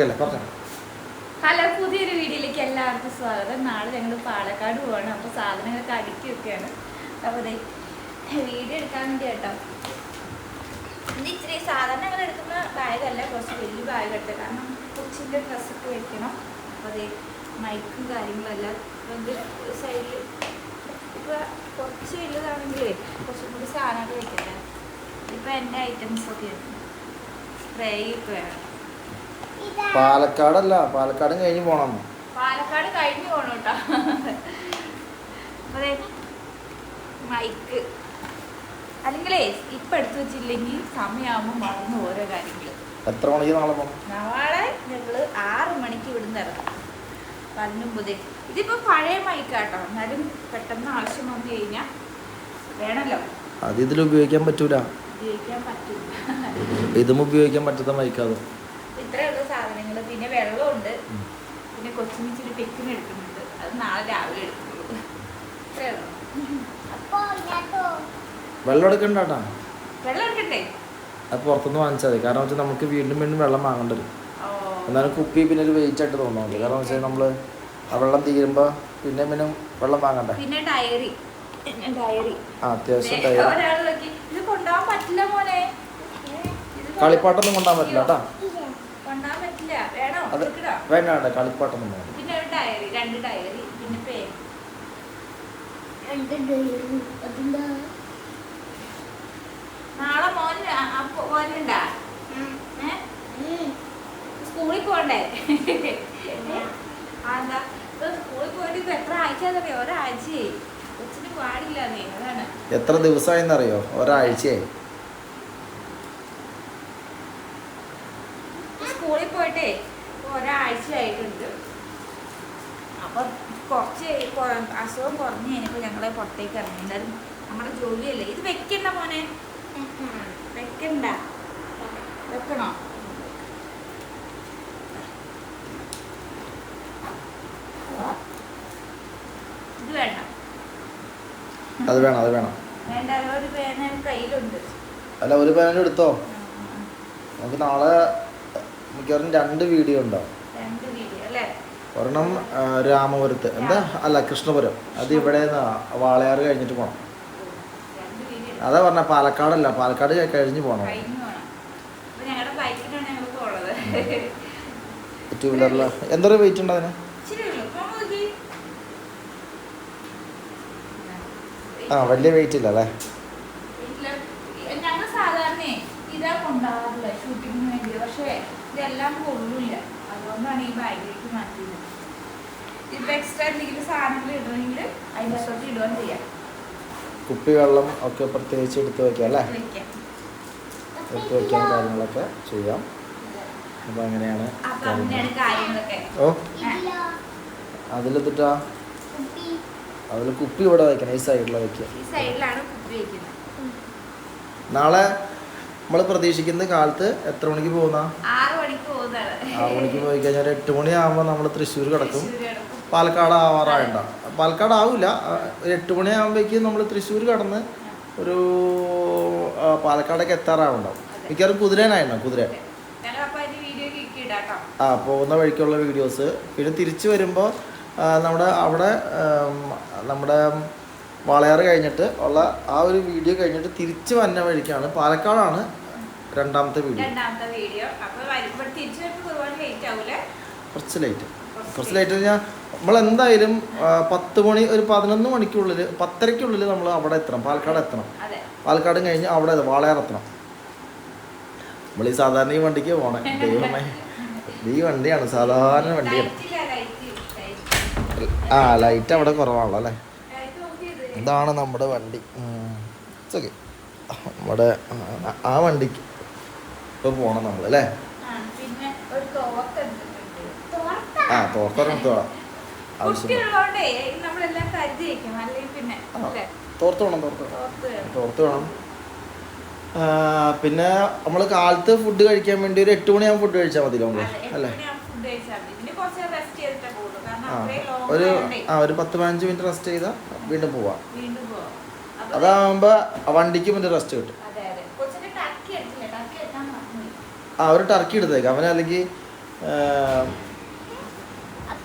Hello പുതിയൊരു വീഡിയോയിലേക്ക് എല്ലാവർക്കും സ്വാഗതം. നാളെ ഞങ്ങൾ പാലക്കാട് പോവാണ്. അപ്പോൾ സാധനങ്ങളൊക്കെ അടുക്കി വെക്കുകയാണ് അപ്പോൾ വീഡിയോ എടുക്കാൻ വേണ്ടി കേട്ടോ ഇന്ന് ഇച്ചിരി സാധാരണ ഞങ്ങൾ എടുക്കുന്ന ബാഗല്ല. കുറച്ച് വലിയ ബാഗ് എടുത്തത് കാരണം കൊച്ചിന്റെ ഡ്രസ്സൊക്കെ വെക്കണം. അപ്പോൾ അതെ മൈക്കും കാര്യങ്ങളെല്ലാം. സൈഡിൽ ഇപ്പോൾ കുറച്ച് വലുതാണെങ്കിലേ കുറച്ചും കൂടി സാധനങ്ങൾ വെക്കട്ടെ. ഇപ്പോൾ എന്റെ ഐറ്റംസ് ഒക്കെ സ്പ്രേ ഒക്കെ വേണം. പാലക്കാടല്ല പാലക്കാട് കഴിഞ്ഞ് പോണം. പാലക്കാട് കഴിഞ്ഞു പോണം കേട്ടോ മൈക്ക്. അല്ലെങ്കിലേ ഇപ്പൊ എടുത്തു വെച്ചില്ലെങ്കിൽ സമയമാകുമ്പോൾ മറന്നു ഓരോ കാര്യങ്ങൾ എത്ര മണിക്ക് നാളെ പോണം? നാളെ ഞങ്ങൾ ആറ് മണിക്ക് ഇവിടുന്ന് ഇറങ്ങും. പതിനൊമ്പത്. ഇതിപ്പോ പഴയ മൈക്കാട്ടോ. എന്നാലും പെട്ടെന്ന് ആവശ്യം വന്നു കഴിഞ്ഞാൽ വേണല്ലോ. അത് ഇതിൽ ഉപയോഗിക്കാൻ പറ്റൂല. ഉപയോഗിക്കാൻ പറ്റില്ല ഇതും ഉപയോഗിക്കാൻ പറ്റാത്ത മൈക്കാതെ സാധനങ്ങൾ പിന്നെ വെള്ളമുണ്ട്. പിന്നെ കൊച്ചിന് ഇച്ചിരി പെക്കിന് എടുക്കുന്നുണ്ട്. അത് നാളെ രാവിലെ എടുക്കുള്ളൂ. വെള്ളം എടുക്കണ്ടാട്ടാ? വെള്ളം എടുക്കണ്ടേ? അത് പുറത്തുനിന്ന് വാങ്ങിച്ചാൽ മതി. കാരണം വെച്ചാൽ നമുക്ക് വീണ്ടും വീണ്ടും വെള്ളം വാങ്ങേണ്ടി വരും. എന്നാലും കുപ്പി പിന്നെ ഒരു വെയിറ്റ് ആയിട്ട് തോന്നുന്നുണ്ട് കാരണം വെച്ചാൽ നമ്മൾ ആ വെള്ളം തീരുമ്പോൾ പിന്നെ പിന്നെ വെള്ളം വാങ്ങണ്ട? പിന്നെ ഡയറി ഡയറി ആ അത്യാവശ്യം ഡയറി ഇത് കൊണ്ടുപോകാൻ പറ്റില്ല മോനെ. കളിപ്പാട്ടൊന്നും കൊണ്ടാൻ പറ്റില്ല കേട്ടാ? കൊണ്ടുപോകാൻ പറ്റില്ല വേണോ അത് വേണ്ട വേണ്ട. പിന്നെ ഒരു ഡയറി രണ്ട് ഡയറി പിന്നെ പേൻ നാളെ മോൻ മോനുണ്ടാ? സ്കൂളിൽ പോകണ്ടേ എന്താ? സ്കൂളിൽ പോയിട്ട് ഇപ്പൊ എത്ര ആഴ്ച അറിയോ ഒരാഴ്ചയായി. കൊച്ചിന് പാടില്ല നീ അതാണ്. എത്ര ദിവസമായിന്നറിയോ? ഒരാഴ്ചയായി. ഇപ്പൊ സ്കൂളിൽ പോയിട്ടേ ഇപ്പൊ ഒരാഴ്ച ആയിട്ടുണ്ട് അപ്പൊ കുറച്ച് അസുഖം കുറഞ്ഞു കഴിഞ്ഞപ്പോൾ ഞങ്ങളെ പുറത്തേക്ക് ഇറങ്ങി. എന്തായാലും നമ്മുടെ ജോലിയല്ലേ? ഇത് വെക്കണ്ട മോനെ. വെക്കണ്ട. വെക്കണോ? ഇത് വേണ്ട. അത് വേണം അത് വേണം. വേണ്ട ഒരു പേന കയ്യിലുണ്ട്. അല്ല ഒരു പേന എടുത്തോ? നമുക്ക് നാളെ മിക്കവാറും രണ്ട് വീഡിയോ ഉണ്ടാവും. ഒരെണ്ണം രാമപുരത്ത്. എന്താ? അല്ല കൃഷ്ണപുരം. അത് ഇവിടെ വാളയാർ കഴിഞ്ഞിട്ട് പോകണം അതാ പറഞ്ഞ പാലക്കാടല്ല. പാലക്കാട് കഴി- കഴിഞ്ഞ് പോകണം ടൂ വീലറിൽ എന്തൊരു വെയിറ്റ് ഉണ്ട് അതിന്? ആ വലിയ വെയിറ്റ് ഇല്ല അല്ലേ? ഞങ്ങൾ സാധാരണ ഇതാ കൊണ്ടാവാറില്ല ഷൂട്ടിങ്ങിന് വേണ്ടി പക്ഷേ ഇതെല്ലാം കൊള്ളില്ല. അതുകൊണ്ടാണ് ഈ ബാഗിലേക്ക് മാറ്റിയത്. ഇപ്പൊ എക്സ്ട്രാ എന്തെങ്കിലും സാധനങ്ങൾ ഇടണമെങ്കിൽ അതിന്റെ അകത്തോട്ട് ഇടുകയും ചെയ്യാം. കുപ്പി വെള്ളം ഒക്കെ പ്രത്യേകിച്ച് എടുത്ത് വെക്കാം അല്ലേ? വെക്കാം. എടുത്ത് വെക്കാൻ കാര്യങ്ങളൊക്കെ ചെയ്യാം. അപ്പോൾ അങ്ങനെയാണ് അപ്പൊ അങ്ങനെയാണ് ഓ. അതിലെത്തിട്ടാ അതിൽ കുപ്പി ഇവിടെ വയ്ക്കണം ഈ വയ്ക്കുക സൈഡിലാണ് കുപ്പി വെക്കുന്നത്. നാളെ നമ്മൾ പ്രതീക്ഷിക്കുന്ന കാലത്ത് എത്ര മണിക്ക് പോകുന്ന? ആറ് മണിക്ക് പോയി കഴിഞ്ഞാൽ ഒരു എട്ട് മണിയാകുമ്പോൾ നമ്മൾ തൃശ്ശൂർ കിടക്കും. പാലക്കാട് ആവാറായണ്ട. പാലക്കാട് ആവില്ല. ആ, ഒരു എട്ട് മണിയാകുമ്പോഴേക്കും നമ്മൾ തൃശ്ശൂർ കടന്ന് ഒരു പാലക്കാടൊക്കെ എത്താറാവുണ്ടാവും. മിക്കവാറും കുതിരേനായിട്ടുണ്ടാവും കുതിര. ആ പോകുന്ന വഴിക്കുള്ള വീഡിയോസ് പിന്നെ തിരിച്ചു വരുമ്പോൾ നമ്മുടെ അവിടെ നമ്മുടെ വാളയാറ് കഴിഞ്ഞിട്ട് ഉള്ള ആ ഒരു വീഡിയോ കഴിഞ്ഞിട്ട് തിരിച്ചു വന്ന വഴിക്കാണ് പാലക്കാടാണ് രണ്ടാമത്തെ വീഡിയോ. രണ്ടാമത്തെ വീഡിയോ. അപ്പോൾ വരുമ്പോൾ തിരിച്ചു വരുമ്പോൾ ഒരുപാട് ലേറ്റ് ആവൂലേ? കുറച്ച് ലേറ്റ് കുറച്ച് ലേറ്റ് കഴിഞ്ഞാൽ നമ്മൾ എന്തായാലും ആ, പത്ത് മണി ഒരു പതിനൊന്ന് മണിക്കുള്ളിൽ പത്തരയ്ക്കുള്ളിൽ നമ്മൾ അവിടെ എത്തണം. പാലക്കാട് എത്തണം. പാലക്കാട് കഴിഞ്ഞ് അവിടെ വാളയാർ എത്തണം. നമ്മൾ ഈ സാധാരണ ഈ വണ്ടിക്ക് പോണേ. ദൈവമേ. ഈ വണ്ടിയാണ് സാധാരണ വണ്ടിയാണ് ആ ലൈറ്റ് അവിടെ കുറവാണല്ലോ അല്ലേ? ഇതാണ് നമ്മുടെ വണ്ടി. ഓക്കെ നമ്മുടെ ആ വണ്ടിക്ക് ഇപ്പോൾ പോകണം നമ്മൾ അല്ലേ? ആ പിന്നെ ഒരു തോർത്ത് വേണം തോർത്ത്. തോർത്ത് വേണം. പിന്നെ നമ്മൾ കാലത്ത് ഫുഡ് കഴിക്കാൻ വേണ്ടി ഒരു എട്ട് മണിയാകുമ്പോൾ ഫുഡ് കഴിച്ചാൽ മതി. നമ്മൾ അല്ലേ ആ ഒരു ആ ഒരു പത്ത് പതിനഞ്ച് മിനിറ്റ് റെസ്റ്റ് ചെയ്താൽ വീണ്ടും പോവാം. അതാകുമ്പോൾ വണ്ടിക്ക് മുന്നേ റെസ്റ്റ് കിട്ടും അതെ അതെ കൊച്ചിന്റെ ടർക്കി എടുത്തില്ല ടർക്കി എടുക്കാൻ മറന്നുപോയി ആ ഒരു ടർക്കി എടുത്തേക്ക്. അവൻ അല്ലെങ്കിൽ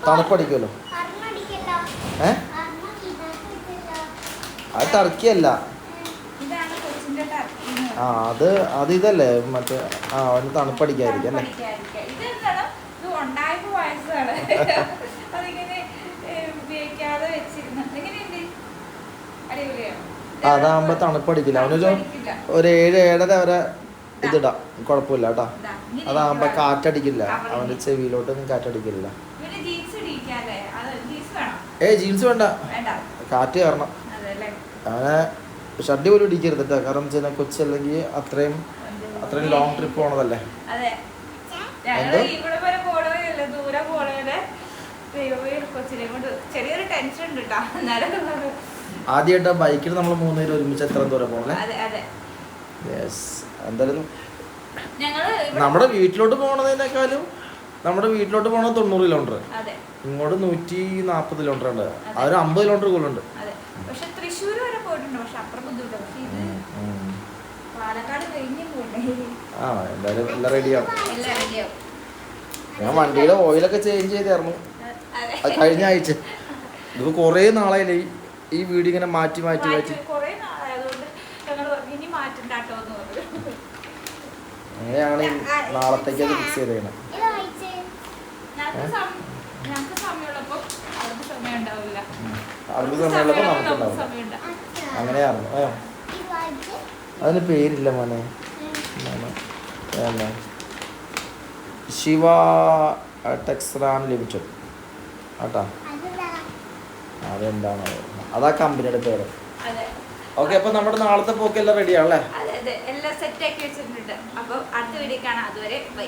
തണുപ്പടിക്കുമല്ലോ. ഏ? അത് ഇതാണ് കൊച്ചിന്റെ ടർക്കി അല്ല ആ അത് അത് ഇതല്ലേ? മറ്റേ ആ അവന് തണുപ്പടിക്കായിരിക്കും അല്ലേ? അതാകുമ്പോ തണുപ്പടിക്കില്ല. അവനൊരു. ഒരു ഏഴ് ഏഴര വരെ ഇതിടാം കുഴപ്പമില്ല കേട്ടോ. അതാകുമ്പോ. കാറ്റടിക്കില്ല. അവന്റെ ചെവിയിലോട്ടൊന്നും കാറ്റടിക്കില്ല. ഏ ജീൻസ് വേണ്ട. കാറ്റ് കയറണം അവനെ ഷഡ്ഡി പോലും ഇടിക്കരുത് കേട്ടോ. കാരണം വെച്ചാൽ കൊച്ചല്ലെങ്കിൽ അത്രയും അത്രയും ലോങ് ട്രിപ്പ് പോണതല്ലേ? ആദ്യമായിട്ട് ബൈക്കിൽ നമ്മൾ മൂന്നുപേരും ഒരുമിച്ച് എത്ര ദൂരം പോകണല്ലേ യെസ് എന്തായാലും നമ്മുടെ വീട്ടിലോട്ട് പോണതിനേക്കാളും നമ്മുടെ വീട്ടിലോട്ട് പോണത് തൊണ്ണൂറ് കിലോമീറ്റർ ഇങ്ങോട്ട് നൂറ്റി നാൽപ്പത് കിലോമീറ്റർ ഉണ്ട്. അതൊരു അമ്പത് കിലോമീറ്റർ കൂടുതലുണ്ട് പക്ഷെ തൃശ്ശൂർ വരെ പോയിട്ടുണ്ട്. പക്ഷെ അപ്പുറം ഇത് ആ എന്തായാലും എല്ലാം റെഡിയാവും ഞാൻ വണ്ടിയുടെ ഓയിലൊക്കെ ചേഞ്ച് ചെയ്തായിരുന്നു. അതെ. കഴിഞ്ഞ ആഴ്ച. ഇതിപ്പോ കുറേ നാളായില്ലേ ഈ വീട് ഇങ്ങനെ മാറ്റി മാറ്റി മാറ്റി മാറ്റി കുറേ നാളായതുകൊണ്ട് ഞങ്ങൾ പറഞ്ഞു ഇനി മാറ്റണ്ടാട്ടോ എന്ന് പറഞ്ഞു അങ്ങനെയാണ് നാളത്തേക്ക് അത് ഫിക്സ് ചെയ്തേക്കുന്നത് അവർക്ക് സമയമുള്ളപ്പോൾ സമയമുള്ളപ്പോൾ നമുക്ക് നമുക്ക് അച്ഛാ അങ്ങനെയായിരുന്നു ആ അതിന് പേരില്ല മോനെ. പിന്നെ ശിവ ടെക്സ്റാൻ ലിമിറ്റഡ് ആട്ടാ. അതെന്താണ്. അതാ കമ്പനിയുടെ പേര്. അതെ. ഓക്കെ അപ്പൊ നമ്മുടെ നാളത്തെ പോക്കെല്ലാം റെഡിയാണല്ലേ അതെ എല്ലാം സെറ്റാക്കി വെച്ചിട്ടുണ്ട്. അപ്പോൾ അടുത്ത വീഡിയോ കാണാം. അതുവരെ ബൈ.